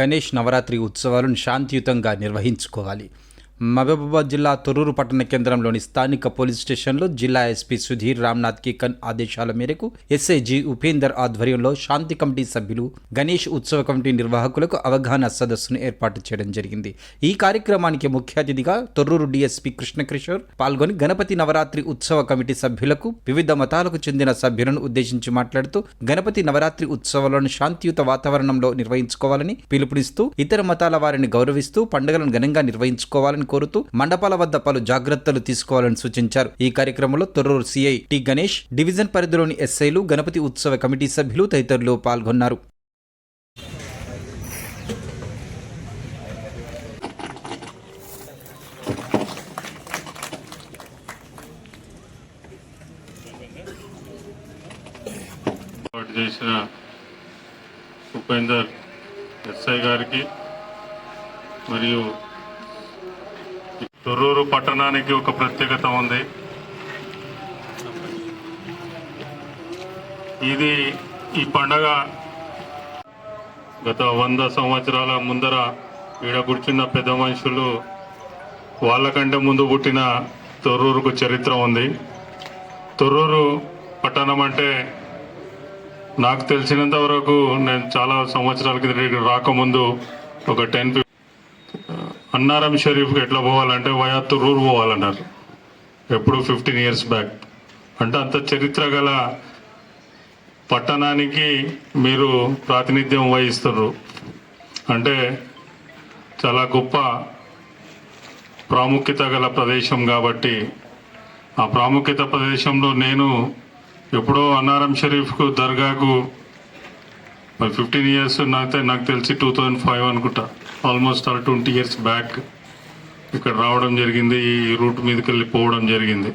గణేష్ నవరాత్రి ఉత్సవాలను శాంతియుతంగా నిర్వహించుకోవాలి. మహబూబాబాద్ జిల్లా తొర్రూరు పట్టణ కేంద్రంలోని స్థానిక పోలీస్ స్టేషన్లో జిల్లా ఎస్పీ సుధీర్ రామ్నాథ్ కికన్ ఆదేశాల మేరకు ఎస్ఐజి ఉపేందర్ ఆధ్వర్యంలో శాంతి కమిటీ సభ్యులు గణేష్ ఉత్సవ కమిటీ నిర్వాహకులకు అవగాహన సదస్సును ఏర్పాటు చేయడం జరిగింది. ఈ కార్యక్రమానికి ముఖ్య అతిథిగా తొర్రూరు డిఎస్పీ కృష్ణకిషోర్ పాల్గొని గణపతి నవరాత్రి ఉత్సవ కమిటీ సభ్యులకు వివిధ మతాలకు చెందిన సభ్యులను ఉద్దేశించి మాట్లాడుతూ గణపతి నవరాత్రి ఉత్సవాలను శాంతియుత వాతావరణంలో నిర్వహించుకోవాలని పిలుపునిస్తూ ఇతర మతాల వారిని గౌరవిస్తూ పండుగలను ఘనంగా నిర్వహించుకోవాలని కోరుతూ మండపాల వద్ద పలు జాగ్రత్తలు తీసుకోవాలని సూచించారు. ఈ కార్యక్రమంలో Thorrur CI T Ganesh division పరిధిలోని ఎస్ఐలు గణపతి ఉత్సవ కమిటీ సభ్యులు తదితరులు పాల్గొన్నారు. చేసిన ఉపేందర్ ఎస్ఐ గారికి మరియు తొర్రూరు పట్టణానికి ఒక ప్రత్యేకత ఉంది. ఇది ఈ పండగ గత వంద సంవత్సరాల ముందర ఈడ కూర్చున్న పెద్ద మనుషులు వాళ్ళకంటే ముందు పుట్టిన తొర్రూరుకు చరిత్ర ఉంది. తొర్రూరు పట్టణం అంటే నాకు తెలిసినంత వరకు నేను చాలా సంవత్సరాల క్రితం రాకముందు ఒక టెన్ అన్నారం షరీఫ్కి ఎట్లా పోవాలంటే వయా రూర్ పోవాలన్నారు. ఎప్పుడు ఫిఫ్టీన్ ఇయర్స్ బ్యాక్. అంటే అంత చరిత్ర గల పట్టణానికి మీరు ప్రాతినిధ్యం వహిస్తున్నారు అంటే చాలా గొప్ప ప్రాముఖ్యత గల ప్రదేశం కాబట్టి ఆ ప్రాముఖ్యత ప్రదేశంలో నేను ఎప్పుడో అన్నారం షరీఫ్కు దర్గాకు మరి ఫిఫ్టీన్ ఇయర్స్ నాకైతే నాకు తెలిసి టూ థౌజండ్ ఫైవ్ అనుకుంటా. Almost all twenty years back ఇక్కడ రావడం జరిగింది ఈ రూట్ మీదకి వెళ్ళి పోవడం జరిగింది.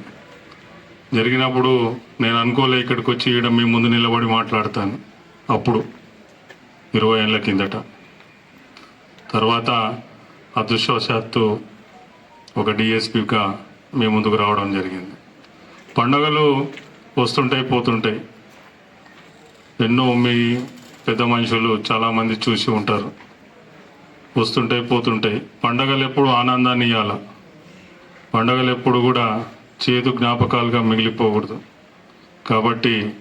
జరిగినప్పుడు నేను అనుకోలే ఇక్కడికి వచ్చి ఈడ మీ ముందు నిలబడి మాట్లాడతాను. అప్పుడు ఇరవై ఏళ్ళ కిందట. తర్వాత అదృష్టవశాత్తు ఒక డిఎస్పీగా మీ ముందుకు రావడం జరిగింది. పండుగలు వస్తుంటాయి పోతుంటాయి. ఎన్నో మీ పెద్ద మనుషులు చాలామంది చూసి ఉంటారు. వస్తుంటాయి పోతుంటాయి. పండగలు ఎప్పుడు ఆనందాన్ని ఇవ్వాల పండగలు ఎప్పుడు కూడా చేదు జ్ఞాపకాలుగా మిగిలిపోకూడదు. కాబట్టి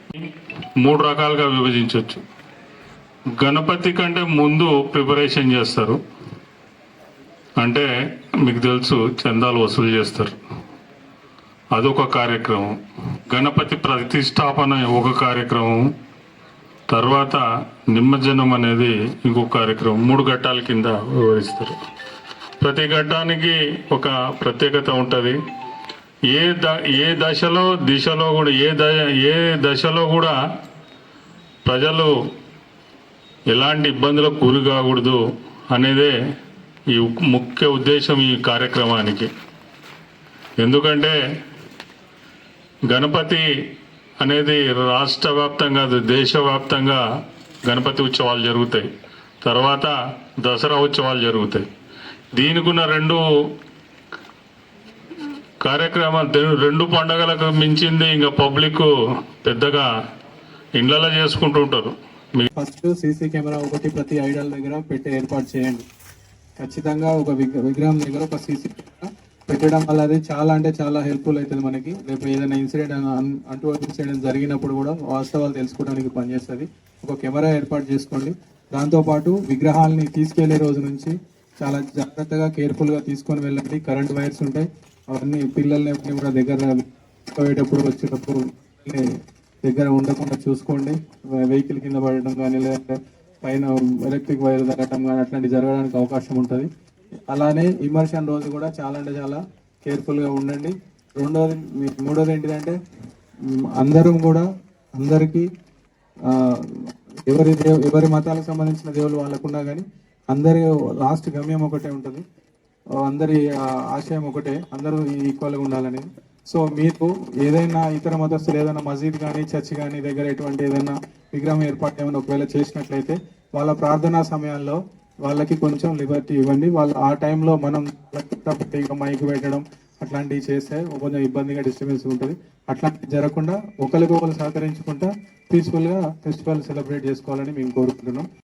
మూడు రకాలుగా విభజించవచ్చు గణపతి కంటే ముందు ప్రిపరేషన్ చేస్తారు. అంటే మీకు తెలుసు చందాలు వసూలు చేస్తారు. అదొక కార్యక్రమం. గణపతి ప్రతిష్టాపన ఒక కార్యక్రమం. తర్వాత నిమజ్జనం అనేది ఇంకొక కార్యక్రమం. మూడు ఘట్టాల కింద వివరిస్తారు. ప్రతి ఘట్టానికి ఒక ప్రత్యేకత ఉంటుంది. ఏ ద ఏ దశలో దిశలో కూడా ఏ ద ఏ దశలో కూడా ప్రజలు ఎలాంటి ఇబ్బందులకు గురి కాకూడదు అనేదే ఈ ముఖ్య ఉద్దేశం ఈ కార్యక్రమానికి. ఎందుకంటే గణపతి అనేది రాష్ట్ర వ్యాప్తంగా దేశవ్యాప్తంగా గణపతి ఉత్సవాలు జరుగుతాయి. తర్వాత దసరా ఉత్సవాలు జరుగుతాయి. దీనికున్న రెండు కార్యక్రమాలు రెండు పండగలకు మించింది ఇంకా పబ్లిక్ పెద్దగా ఇండ్లలో చేసుకుంటూ ఉంటారు. ఫస్ట్ సీసీ కెమెరా ఒకటి ప్రతి ఐడల్ దగ్గర పెట్టి ఏర్పాటు చేయండి. ఖచ్చితంగా ఒక విగ్రహం దగ్గర ఒక సీసీ కెమెరా పెట్టడం వల్ల అది చాలా అంటే చాలా హెల్ప్ఫుల్ అవుతుంది మనకి. రేపు ఏదైనా ఇన్సిడెంట్ అంటూ ఇన్సిడెంట్ జరిగినప్పుడు కూడా వాస్తవాలు తెలుసుకోవడానికి పనిచేస్తుంది. ఒక కెమెరా ఏర్పాటు చేసుకోండి. దాంతోపాటు విగ్రహాలని తీసుకెళ్ళే రోజు నుంచి చాలా జాగ్రత్తగా కేర్ఫుల్గా తీసుకొని వెళ్ళండి. కరెంట్ వైర్స్ ఉంటాయి. అవన్నీ పిల్లల్ని కూడా దగ్గర పోయేటప్పుడు వచ్చేటప్పుడు దగ్గర ఉండకుండా చూసుకోండి. వెహికల్ కింద పడటం కానీ లేదంటే పైన ఎలక్ట్రిక్ వైర్ తగ్గటం కానీ అట్లాంటివి జరగడానికి అవకాశం ఉంటుంది. అలానే ఇమర్షన్ రోజు కూడా చాలా అంటే చాలా కేర్ఫుల్గా ఉండండి. రెండోది మూడోది ఏంటిదంటే అందరం కూడా అందరికీ ఎవరి దేవు ఎవరి మతాలకు సంబంధించిన దేవుళ్ళు వాళ్ళకున్నా కానీ అందరి లాస్ట్ గమ్యం ఒకటే ఉంటుంది. అందరి ఆశయం ఒకటే. అందరూ ఈక్వల్గా ఉండాలని. సో మీకు ఏదైనా ఇతర మతస్థులు ఏదైనా మసీద్ కానీ చర్చ్ కానీ దగ్గర ఎటువంటి ఏదైనా విగ్రహం ఏర్పాటు ఏమైనా ఒకవేళ చేసినట్లయితే వాళ్ళ ప్రార్థనా సమయాల్లో వాళ్ళకి కొంచెం లిబర్టీ ఇవ్వండి. వాళ్ళు ఆ టైంలో మనం వాళ్ళకి మైక్ పెట్టడం అట్లాంటివి చేస్తే కొంచెం ఇబ్బందిగా డిస్టర్బెన్స్ ఉంటుంది. అట్లాంటివి జరగకుండా ఒకరికి ఒకరు సహకరించుకుంటా పీస్ఫుల్గా ఫెస్టివల్ సెలబ్రేట్ చేసుకోవాలని మేము కోరుకుంటున్నాం.